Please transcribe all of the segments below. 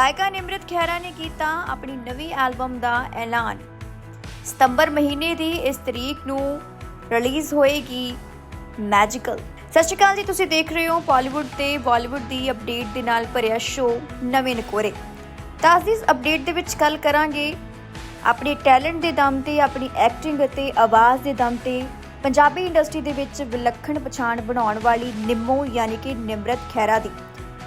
ਗਾਇਕਾ ਨਿਮਰਤ ਖਹਿਰਾ ਨੇ ਕੀਤਾ ਆਪਣੀ ਨਵੀਂ ਐਲਬਮ ਦਾ ਐਲਾਨ। ਸਤੰਬਰ ਮਹੀਨੇ ਦੀ ਇਸ ਤਰੀਕ ਨੂੰ ਰਿਲੀਜ਼ ਹੋਏਗੀ ਮੈਜੀਕਲ ਸਤਿ ਸ਼੍ਰੀ ਅਕਾਲ ਜੀ, ਤੁਸੀਂ ਦੇਖ ਰਹੇ ਹੋ ਬਾਲੀਵੁੱਡ ਤੇ ਬਾਲੀਵੁੱਡ ਦੀ ਅਪਡੇਟ ਦੇ ਨਾਲ ਭਰਿਆ ਸ਼ੋਅ ਨਵੇਂ ਨਕੋਰੇ। ਤਾਂ ਅੱਜ ਦੀ ਇਸ ਅਪਡੇਟ ਦੇ ਵਿੱਚ ਗੱਲ ਕਰਾਂਗੇ ਆਪਣੇ ਟੈਲੈਂਟ ਦੇ ਦਮ ਤੇ, ਆਪਣੀ ਐਕਟਿੰਗ ਅਤੇ ਆਵਾਜ਼ ਦੇ ਦਮ ਤੇ, ਪੰਜਾਬੀ ਇੰਡਸਟਰੀ ਦੇ ਵਿੱਚ ਵਿਲੱਖਣ ਪਛਾਣ ਬਣਾਉਣ ਵਾਲੀ ਨਿੰਮੋ, ਯਾਨੀ ਕਿ ਨਿਮਰਤ ਖਹਿਰਾ ਦੀ।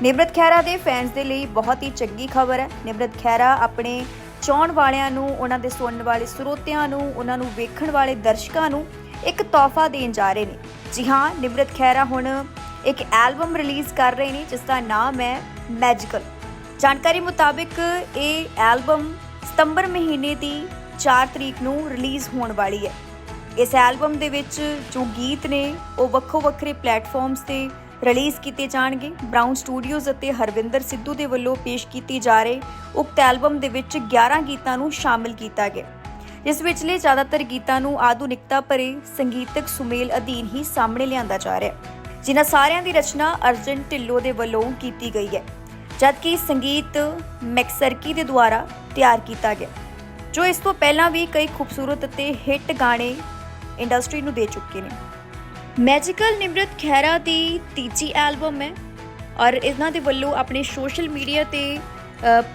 ਨਿਮਰਤ ਖਹਿਰਾ ਦੇ ਫੈਨਸ ਦੇ ਲਈ ਬਹੁਤ ਹੀ ਚੰਗੀ ਖਬਰ ਹੈ। ਨਿਮਰਤ ਖਹਿਰਾ ਆਪਣੇ ਚਾਹਣ ਵਾਲਿਆਂ ਨੂੰ, ਉਹਨਾਂ ਦੇ ਸੁਣਨ ਵਾਲੇ ਸਰੋਤਿਆਂ ਨੂੰ, ਉਹਨਾਂ ਨੂੰ ਵੇਖਣ ਵਾਲੇ ਦਰਸ਼ਕਾਂ ਨੂੰ ਇੱਕ ਤੋਹਫਾ ਦੇਣ ਜਾ ਰਹੇ ਨੇ। ਜੀ ਹਾਂ, ਨਿਮਰਤ ਖਹਿਰਾ ਹੁਣ ਇੱਕ ਐਲਬਮ ਰਿਲੀਜ਼ ਕਰ ਰਹੇ ਨੇ, ਜਿਸ ਦਾ ਨਾਮ ਹੈ ਮੈਜੀਕਲ ਜਾਣਕਾਰੀ ਮੁਤਾਬਿਕ ਇਹ ਐਲਬਮ ਸਤੰਬਰ ਮਹੀਨੇ ਦੀ 4 ਤਰੀਕ ਨੂੰ ਰਿਲੀਜ਼ ਹੋਣ ਵਾਲੀ ਹੈ। ਇਸ ਐਲਬਮ ਦੇ ਵਿੱਚ ਜੋ ਗੀਤ ਨੇ, ਉਹ ਵੱਖੋ ਵੱਖਰੇ ਪਲੇਟਫਾਰਮਸ ਤੇ ਰਿਲੀਜ਼ ਕੀਤੇ ਜਾਣਗੇ। ਬ੍ਰਾਊਨ ਸਟੂਡੀਓਜ਼ ਅਤੇ ਹਰਵਿੰਦਰ ਸਿੱਧੂ ਦੇ ਵੱਲੋਂ ਪੇਸ਼ ਕੀਤੀ ਜਾ ਰਹੇ ਉਕਤ ਐਲਬਮ ਦੇ ਵਿੱਚ 11 ਗੀਤਾਂ ਨੂੰ ਸ਼ਾਮਿਲ ਕੀਤਾ ਗਿਆ। ਜਿਸ ਵਿਚਲੇ ਜ਼ਿਆਦਾਤਰ ਗੀਤਾਂ ਨੂੰ ਆਧੁਨਿਕਤਾ ਭਰੇ ਸੰਗੀਤਕ ਸੁਮੇਲ ਅਧੀਨ ਹੀ ਸਾਹਮਣੇ ਲਿਆਂਦਾ ਜਾ ਰਿਹਾ ਹੈ। ਜਿਨ੍ਹਾਂ ਸਾਰਿਆਂ ਦੀ ਰਚਨਾ ਅਰਜਨ ਢਿੱਲੋਂ ਦੇ ਵੱਲੋਂ ਕੀਤੀ ਗਈ ਹੈ, ਜਦਕਿ ਸੰਗੀਤ ਮੈਕਸਰਕੀ ਦੇ ਦੁਆਰਾ ਤਿਆਰ ਕੀਤਾ ਗਿਆ ਜੋ ਇਸ ਤੋਂ ਪਹਿਲਾਂ ਵੀ ਕਈ ਖੂਬਸੂਰਤ ਅਤੇ ਹਿੱਟ ਗਾਣੇ ਇੰਡਸਟਰੀ ਨੂੰ ਦੇ ਚੁੱਕੇ ਨੇ। ਮੈਜੀਕਲ ਨਿਮਰਤ ਖਹਿਰਾ ਦੀ ਤੀਜੀ ਐਲਬਮ ਹੈ ਔਰ ਇਹਨਾਂ ਦੇ ਵੱਲੋਂ ਆਪਣੇ ਸੋਸ਼ਲ ਮੀਡੀਆ ਤੇ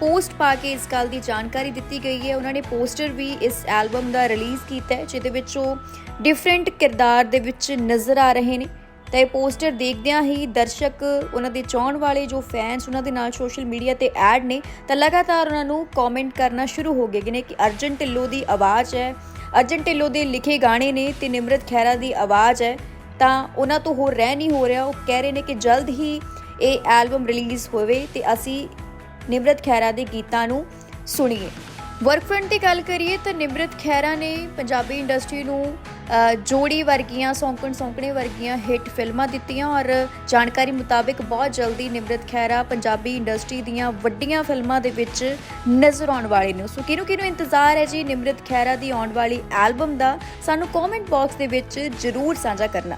ਪੋਸਟ ਪਾ ਕੇ ਇਸ ਗੱਲ ਦੀ ਜਾਣਕਾਰੀ ਦਿੱਤੀ ਗਈ ਹੈ। ਉਹਨਾਂ ਨੇ ਪੋਸਟਰ ਵੀ ਇਸ ਐਲਬਮ ਦਾ ਰਿਲੀਜ਼ ਕੀਤਾ ਹੈ, ਜਿਹਦੇ ਵਿੱਚ ਉਹ ਡਿਫਰੈਂਟ ਕਿਰਦਾਰ ਦੇ ਵਿੱਚ ਨਜ਼ਰ ਆ ਰਹੇ ਨੇ। ਤਾਂ ਇਹ ਪੋਸਟਰ ਦੇਖਦਿਆਂ ਹੀ ਦਰਸ਼ਕ ਉਹਨਾਂ ਦੇ ਚਾਹਣ ਵਾਲੇ ਜੋ ਫੈਨਸ ਉਹਨਾਂ ਦੇ ਨਾਲ ਸੋਸ਼ਲ ਮੀਡੀਆ ਤੇ ਐਡ ਨੇ, ਤਾਂ ਲਗਾਤਾਰ ਉਹਨਾਂ ਨੂੰ ਕਮੈਂਟ ਕਰਨਾ ਸ਼ੁਰੂ ਹੋ ਗਏ ਨੇ ਕਿ ਅਰਜਨ ਢਿੱਲੋਂ ਦੀ ਆਵਾਜ਼ ਹੈ। ਅਰਜਨ ਢਿੱਲੋਂ ਦੇ ਲਿਖੇ ਗਾਣੇ ਨੇ ਤੇ ਨਿਮਰਤ ਖਹਿਰਾ ਦੀ ਆਵਾਜ਼ ਹੈ। ਤਾਂ ਉਹਨਾਂ ਤੋਂ ਹੋਰ ਰਹਿ ਨਹੀਂ ਹੋ ਰਿਹਾ। ਉਹ ਕਹਿ ਰਹੇ ਨੇ ਕਿ ਜਲਦ ਹੀ ਇਹ ਐਲਬਮ ਰਿਲੀਜ਼ ਹੋਵੇ ਤੇ ਅਸੀਂ ਨਿਮਰਤ ਖਹਿਰਾ ਦੇ ਗੀਤਾਂ ਨੂੰ ਸੁਣੀਏ। ਵਰਕ ਫਰੰਟ ਦੀ ਗੱਲ ਕਰੀਏ ਤਾਂ ਨਿਮਰਤ ਖਹਿਰਾ ਨੇ ਪੰਜਾਬੀ ਇੰਡਸਟਰੀ ਨੂੰ ਜੋੜੀ ਵਰਗੀਆਂ, ਸੌਂਕਣ ਸੌਂਕਣੇ ਵਰਗੀਆਂ ਹਿੱਟ ਫਿਲਮਾਂ ਦਿੱਤੀਆਂ ਔਰ ਜਾਣਕਾਰੀ ਮੁਤਾਬਿਕ ਬਹੁਤ ਜਲਦੀ ਨਿਮਰਤ ਖਹਿਰਾ ਪੰਜਾਬੀ ਇੰਡਸਟਰੀ ਦੀਆਂ ਵੱਡੀਆਂ ਫਿਲਮਾਂ ਦੇ ਵਿੱਚ ਨਜ਼ਰ ਆਉਣ ਵਾਲੇ ਨੇ। ਸੋ ਕਿਹਨੂੰ ਕਿਹਨੂੰ ਇੰਤਜ਼ਾਰ ਹੈ ਜੀ ਨਿਮਰਤ ਖਹਿਰਾ ਦੀ ਆਉਣ ਵਾਲੀ ਐਲਬਮ ਦਾ? ਸਾਨੂੰ ਕਮੈਂਟ ਬਾਕਸ ਦੇ ਵਿੱਚ ਜਰੂਰ ਸਾਂਝਾ ਕਰਨਾ।